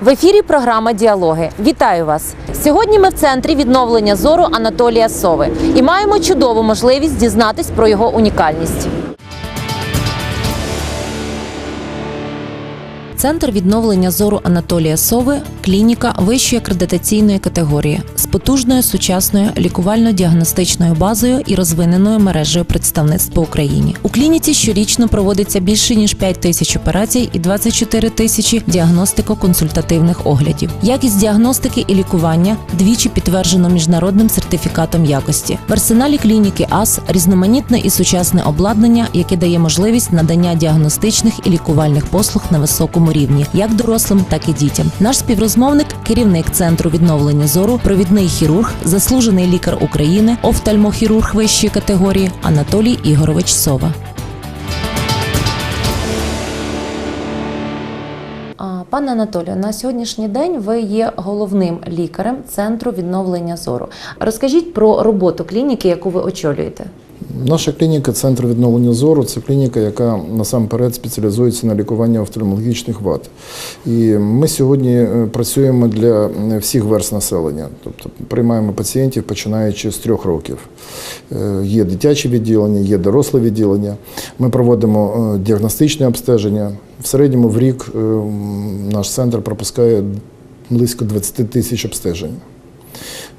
В ефірі програма Діалоги. Вітаю вас! Сьогодні ми в центрі відновлення зору Анатолія Сови і маємо чудову можливість дізнатись про його унікальність. Центр відновлення зору Анатолія Сови клініка вищої акредитаційної категорії з потужною сучасною лікувально-діагностичною базою і розвиненою мережею представництв по Україні. У клініці щорічно проводиться більше ніж 5 тисяч операцій і 24 тисячі діагностико-консультативних оглядів. Якість діагностики і лікування двічі підтверджено міжнародним сертифікатом якості. В арсеналі клініки АС різноманітне і сучасне обладнання, яке дає можливість надання діагностичних і лікувальних послуг на високому рівні, як дорослим, так і дітям. Наш співрозмовник, керівник центру відновлення зору, провідний хірург, заслужений лікар України, офтальмохірург вищої категорії Анатолій Ігорович Сова. Пане Анатолію, на сьогоднішній день ви є головним лікарем центру відновлення зору. Розкажіть про роботу клініки, яку ви очолюєте. Наша клініка, центр відновлення зору, це клініка, яка насамперед спеціалізується на лікуванні офтальмологічних вад. І ми сьогодні е, працюємо для е, всіх верст населення, тобто приймаємо пацієнтів починаючи з трьох років. Е, Є дитяче відділення, є доросле відділення. Ми проводимо діагностичне обстеження. В середньому в рік наш центр пропускає близько 20 тисяч обстежень.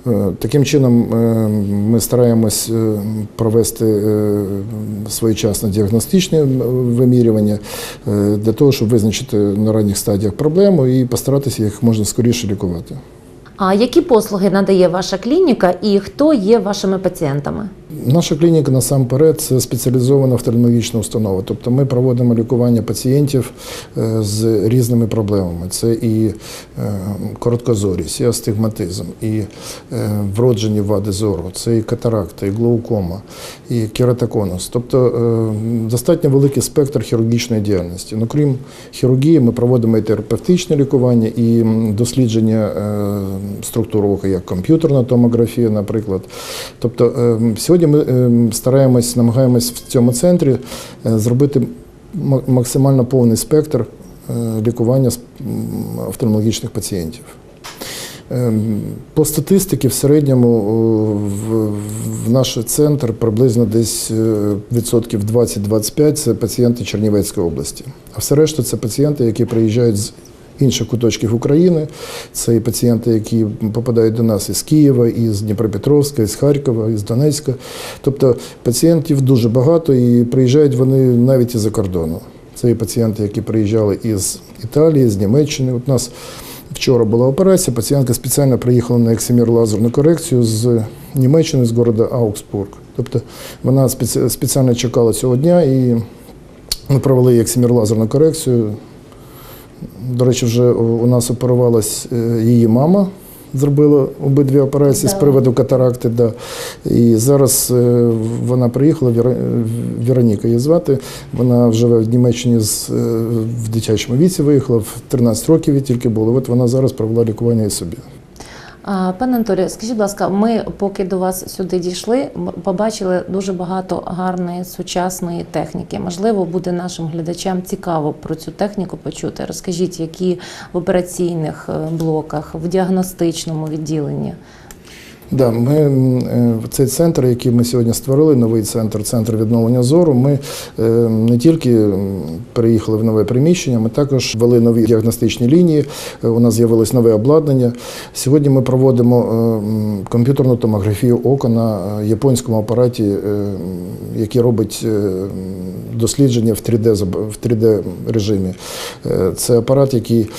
Е, Таким чином, е, ми стараємось е, провести своєчасне діагностичне вимірювання для того, щоб визначити на ранніх стадіях проблему і постаратися їх можна скоріше лікувати. А які послуги надає ваша клініка і хто є вашими пацієнтами? Наша клініка насамперед це спеціалізована офтальмологічна установа. Тобто ми проводимо лікування пацієнтів е, з різними проблемами. Це і е, короткозорість, і астигматизм, і е, вроджені вади зору, це і катаракта, і глаукома, і кератоконус. Тобто достатньо великий спектр хірургічної діяльності. Ну, крім хірургії, ми проводимо і терапевтичне лікування, і дослідження структур ока, як комп'ютерна томографія, наприклад. Тобто е, сьогодні ми е, стараємось, намагаємось в цьому центрі е, зробити максимально повний спектр е, лікування офтальмологічних пацієнтів. Ем, По статистиці в середньому в, в наш центр приблизно десь е, відсотків 20-25 це пацієнти Чернівецької області. А все решта це пацієнти, які приїжджають з інших куточків України. Це і пацієнти, які попадають до нас із Києва, із Дніпропетровська, із Харкова, із Донецька. Тобто пацієнтів дуже багато і приїжджають вони навіть із-за кордону. Це і пацієнти, які приїжджали із Італії, з Німеччини. От у нас Вчора була операція, пацієнтка спеціально приїхала на ексимір лазерну корекцію з Німеччини, з міста Аугсбург. Тобто вона спеці- спеціально чекала цього дня і ми провели ексимір лазерну корекцію. До речі, вже у нас оперувалась е, її мама, зробила обидві операції з приводу катаракти. Да. І зараз е, вона приїхала, Вероніка її звати. Вона живе в Німеччині з, е, в дитячому віці, виїхала в 13 років її тільки було. От вона зараз провела лікування і собі. Пане Анатолію, скажіть, будь ласка, ми поки до вас сюди дійшли, побачили дуже багато гарної сучасної техніки. Можливо, буде нашим глядачам цікаво про цю техніку почути. Розкажіть, які в операційних е, блоках, в діагностичному відділенні. Да, ми е, цей центр, який ми сьогодні створили, новий центр, центр відновлення зору. Ми е, не тільки переїхали в нове приміщення, ми також ввели нові діагностичні лінії. е, У нас з'явилось нове обладнання. Сьогодні ми проводимо комп'ютерну томографію ока на японському апараті, який робить дослідження в 3D зоб- в 3D режимі. Це апарат, який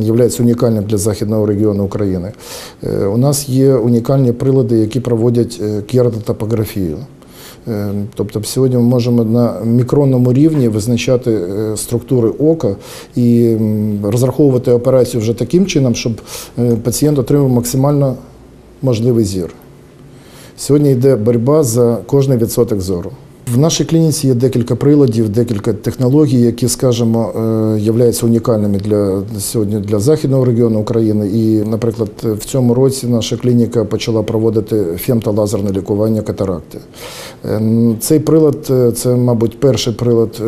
є унікальним для західного регіону України. У нас є унікальні прилади, які проводять е, кератотопографію. Е, Тобто сьогодні ми можемо на мікронному рівні визначати е, структури ока і розраховувати операцію вже таким чином, щоб пацієнт отримав максимально можливий зір. Сьогодні йде боротьба за кожний відсоток зору. В нашій клініці є декілька приладів, декілька технологій, які, скажімо, е, являються унікальними для сьогодні для західного регіону України. І, наприклад, в цьому році наша клініка почала проводити фемтолазерне лікування катаракти. Е, Цей прилад е, це, мабуть, перший прилад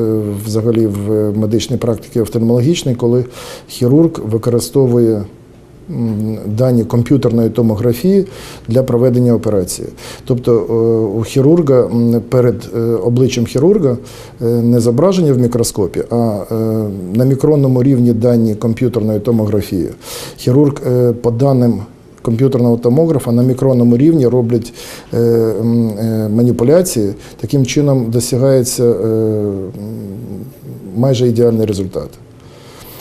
взагалі в медичній практиці офтальмологічній, коли хірург використовує дані комп'ютерної томографії для проведення операції. Тобто е, у хірурга перед е, обличчям хірурга е, не зображення в мікроскопі, а на мікронному рівні дані комп'ютерної томографії. Хірург по даним комп'ютерного томографа на мікронному рівні роблять е, е, маніпуляції. Таким чином досягається е, майже ідеальний результат.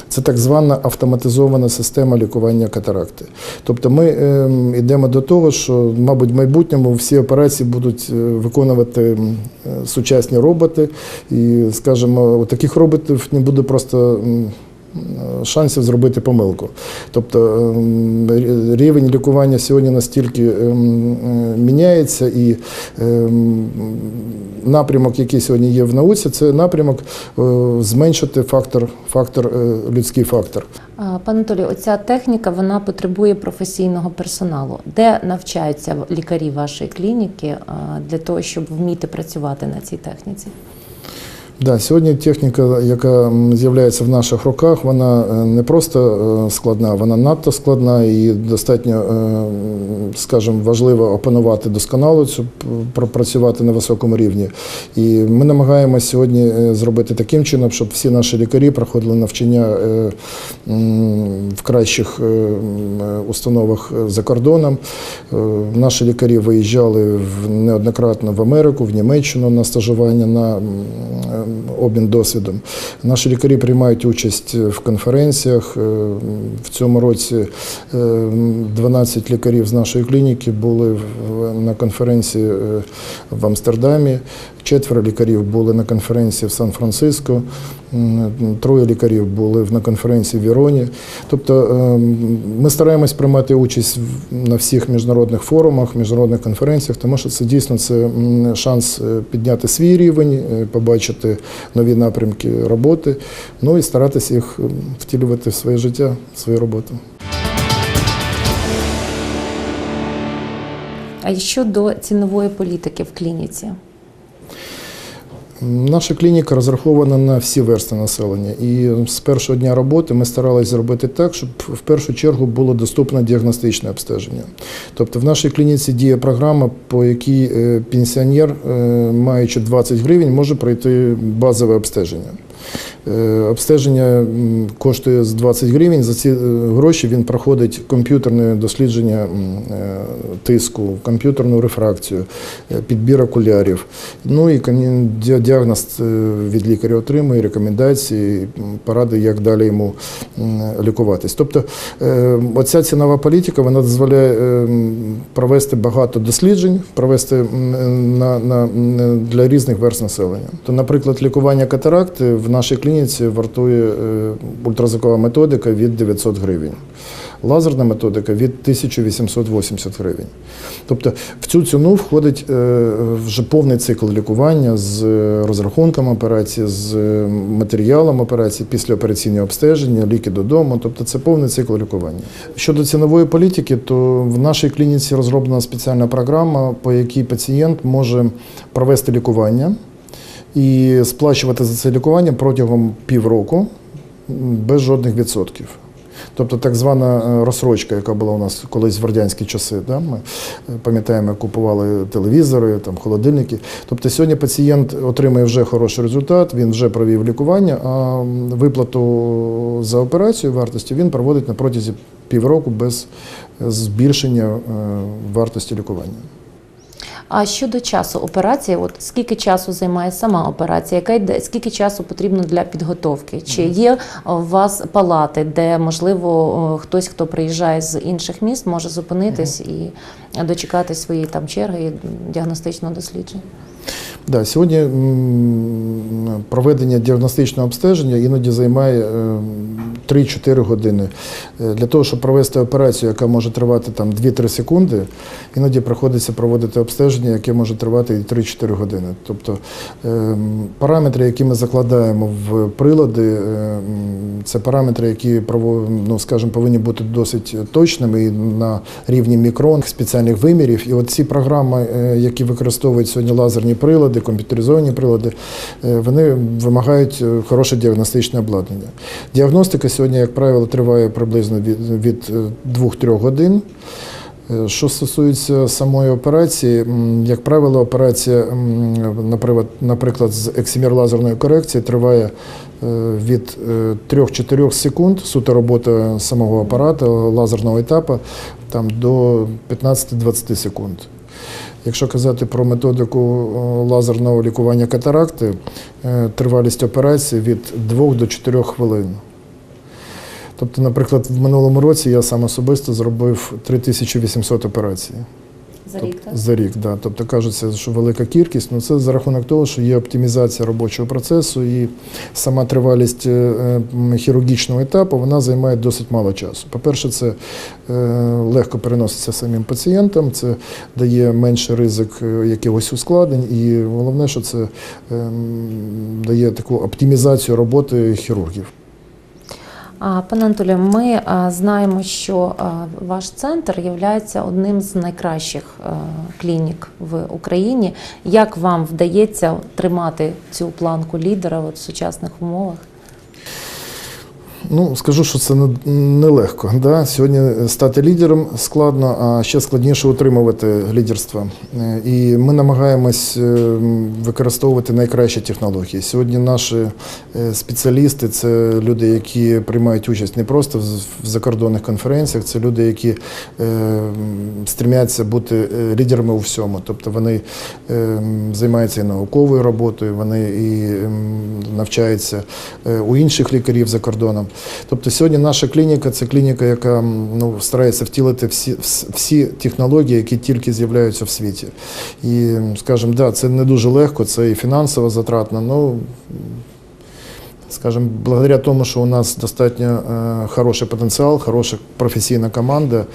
Це так звана автоматизована система лікування катаракти. Тобто ми е, йдемо до того, що, мабуть, в майбутньому всі операції будуть е, виконувати е, сучасні роботи, і, скажімо, таких роботів не буде просто. Шансів зробити помилку. Тобто ем, рівень лікування сьогодні настільки ем, е, міняється, і ем, напрямок, який сьогодні є в науці, це напрямок е, зменшити фактор, фактор е, людський фактор. Пане Анатолію, оця техніка вона потребує професійного персоналу. Де навчаються лікарі вашої клініки для того, щоб вміти працювати на цій техніці? Да, сьогодні техніка, яка з'являється в наших руках, вона е, не просто е, складна, вона надто складна і достатньо, е, скажімо, важливо опанувати досконало цю п- пропрацювати на високому рівні. І ми намагаємося сьогодні зробити таким чином, щоб всі наші лікарі проходили навчання в кращих установах за кордоном. Наші лікарі виїжджали неоднократно в Америку, в Німеччину на стажування на обмін досвідом. Наші лікарі приймають участь в конференціях. Е, В цьому році е, 12 лікарів з нашої клініки були на конференції е, в Амстердамі. Четверо лікарів були на конференції в Сан-Франциско, троє лікарів були на конференції в Віроні. Тобто е, ми стараємось приймати участь на всіх міжнародних форумах, міжнародних конференціях, тому що це дійсно це шанс е, підняти свій рівень, е, побачити нові напрямки роботи, ну і старатися їх втілювати в своє життя, в свою роботу. А щодо цінової політики в клініці? Наша клініка розрахована на всі версти населення. І з першого дня роботи ми старалися зробити так, щоб в першу чергу було доступне діагностичне обстеження. Тобто в нашій клініці діє програма, по якій е, пенсіонер, е, маючи 20 гривень, може пройти базове обстеження. Е, Обстеження коштує з 20 гривень. За ці е, гроші він проходить комп'ютерне дослідження е, тиску, комп'ютерну рефракцію, підбір окулярів. Ну і діагноз від лікаря отримує, рекомендації, поради, як далі йому лікуватись. Тобто оця цінова політика вона дозволяє провести багато досліджень, провести на, на, для різних верст населення. То, наприклад, лікування катаракти в нашій клініці вартує е, ультразвукова методика від 900 гривень. Лазерна методика від 1880 гривень. Тобто в цю ціну входить е, вже повний цикл лікування з е, розрахунком операції, з матеріалом операції, післяопераційне обстеження, ліки додому. Тобто це повний цикл лікування. Щодо цінової політики, то в нашій клініці розроблена спеціальна програма, по якій пацієнт може провести лікування і сплачувати за це лікування протягом півроку без жодних відсотків. Тобто так звана е, розсрочка, яка була у нас колись в радянські часи. Да? Ми е, пам'ятаємо, купували телевізори, там, холодильники. Тобто сьогодні пацієнт отримує вже хороший результат, він вже провів лікування, а виплату за операцію вартості він проводить на протязі півроку без е, збільшення вартості лікування. А щодо часу операції, от скільки часу займає сама операція? Яка йде, скільки часу потрібно для підготовки? Чи є у вас палати, де можливо хтось, хто приїжджає з інших міст, може зупинитись і дочекати своєї там черги і діагностичного дослідження? Да, сьогодні проведення діагностичного обстеження іноді займає е, 3-4 години. Е, Для того, щоб провести операцію, яка може тривати там 2-3 секунди, іноді приходиться проводити обстеження, яке може тривати і 3-4 години. Тобто ем, параметри, які ми закладаємо в прилади, ем, це параметри, які ну, скажімо, повинні бути досить точними і на рівні мікрон, спеціальних вимірів. І от ці програми, е, які використовують сьогодні лазерні прилади, комп'ютеризовані прилади, е, вони вимагають хороше діагностичне обладнання. Діагностика сьогодні, як правило, триває приблизно від, від 2-3 годин. Е, Що стосується самої операції, як правило, операція, наприклад, з ексімір лазерної корекції триває е, від 3-4 секунд, суто робота самого апарату, лазерного етапу, там, до 15-20 секунд. Якщо казати про методику е, лазерного лікування катаракти, е, тривалість операції від 2 до 4 хвилин. Тобто, наприклад, в минулому році я сам особисто зробив 3800 операцій. За рік, так? За рік, да. Тобто кажеться, що велика кількість, ну це за рахунок того, що є оптимізація робочого процесу і сама тривалість е, хірургічного етапу вона займає досить мало часу. По-перше, це е, легко переноситься самим пацієнтам, це дає менший ризик е, якихось ускладнень, і головне, що це е, дає таку оптимізацію роботи хірургів. Пане Анатолію, ми знаємо, що ваш центр є одним з найкращих клінік в Україні. Як вам вдається тримати цю планку лідера в сучасних умовах? Ну, скажу, що це не- нелегко. Да? Сьогодні стати лідером складно, а ще складніше утримувати лідерство. Е, І ми намагаємось е, використовувати найкращі технології. Сьогодні наші е, спеціалісти це люди, які приймають участь не просто в закордонних конференціях, це люди, які е, стремляться бути е, лідерами у всьому. Тобто вони е, займаються і науковою роботою, вони і навчаються е, у інших лікарів за кордоном. Тобто сьогодні наша клініка це клініка, яка ну, старається втілити всі, всі технології, які тільки з'являються в світі. І, скажімо, да, це не дуже легко, це і фінансово затратно. але Скажімо, благодаря тому, що у нас достатньо е, хороший потенціал, хороша професійна команда,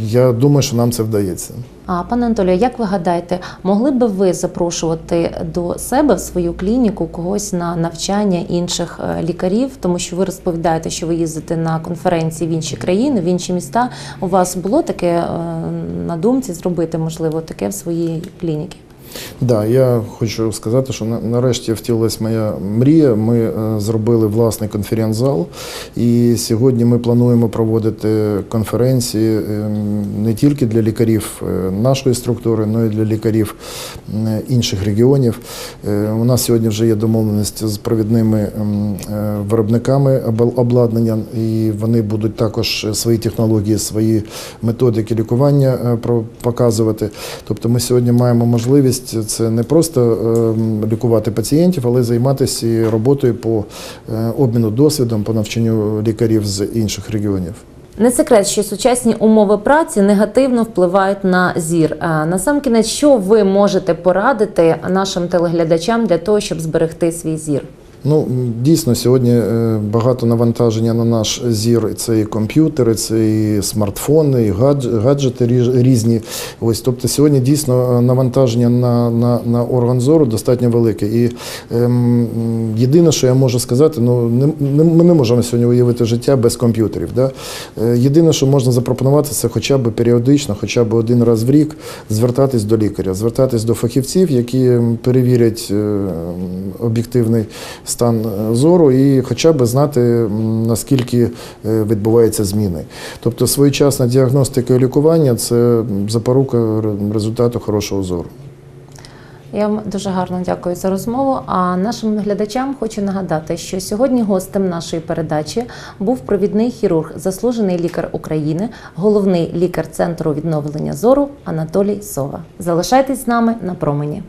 я думаю, що нам це вдається. А пане Анатолію, як ви гадаєте, могли би ви запрошувати до себе в свою клініку когось на навчання інших е, лікарів, тому що ви розповідаєте, що ви їздите на конференції в інші країни, в інші міста. У вас було таке е, на думці зробити, можливо, таке в своїй клініці? Да, я хочу сказати, що нарешті втілилась моя мрія. Ми е, зробили власний конференц-зал, і сьогодні ми плануємо проводити конференції е, не тільки для лікарів е, нашої структури, але й для лікарів інших регіонів. Е, У нас сьогодні вже є домовленість з провідними виробниками обладнання, і вони будуть також свої технології, свої методики лікування показувати. Тобто ми сьогодні маємо можливість це не просто е, лікувати пацієнтів, але займатися роботою по е, обміну досвідом, по навчанню лікарів з інших регіонів. Не секрет, що сучасні умови праці негативно впливають на зір. Насамкінець, що ви можете порадити нашим телеглядачам для того, щоб зберегти свій зір? Ну, дійсно, сьогодні е, багато навантаження на наш зір. Це і комп'ютери, це і смартфони, і гаджети різні. Ось, тобто сьогодні дійсно е, навантаження на, на, на орган зору достатньо велике. І ем, єдине, що я можу сказати, ну не, ми не можемо сьогодні уявити життя без комп'ютерів. Да? Е, Єдине, що можна запропонувати, це хоча б періодично, хоча б один раз в рік звертатись до лікаря, звертатись до фахівців, які перевірять об'єктивний стан е, зору і хоча б знати, наскільки е, відбуваються зміни. Тобто своєчасна діагностика і лікування це запорука результату хорошого зору. Я вам дуже гарно дякую за розмову. А нашим глядачам хочу нагадати, що сьогодні гостем нашої передачі був провідний хірург, заслужений лікар України, головний лікар центру відновлення зору Анатолій Сова. Залишайтесь з нами на промені.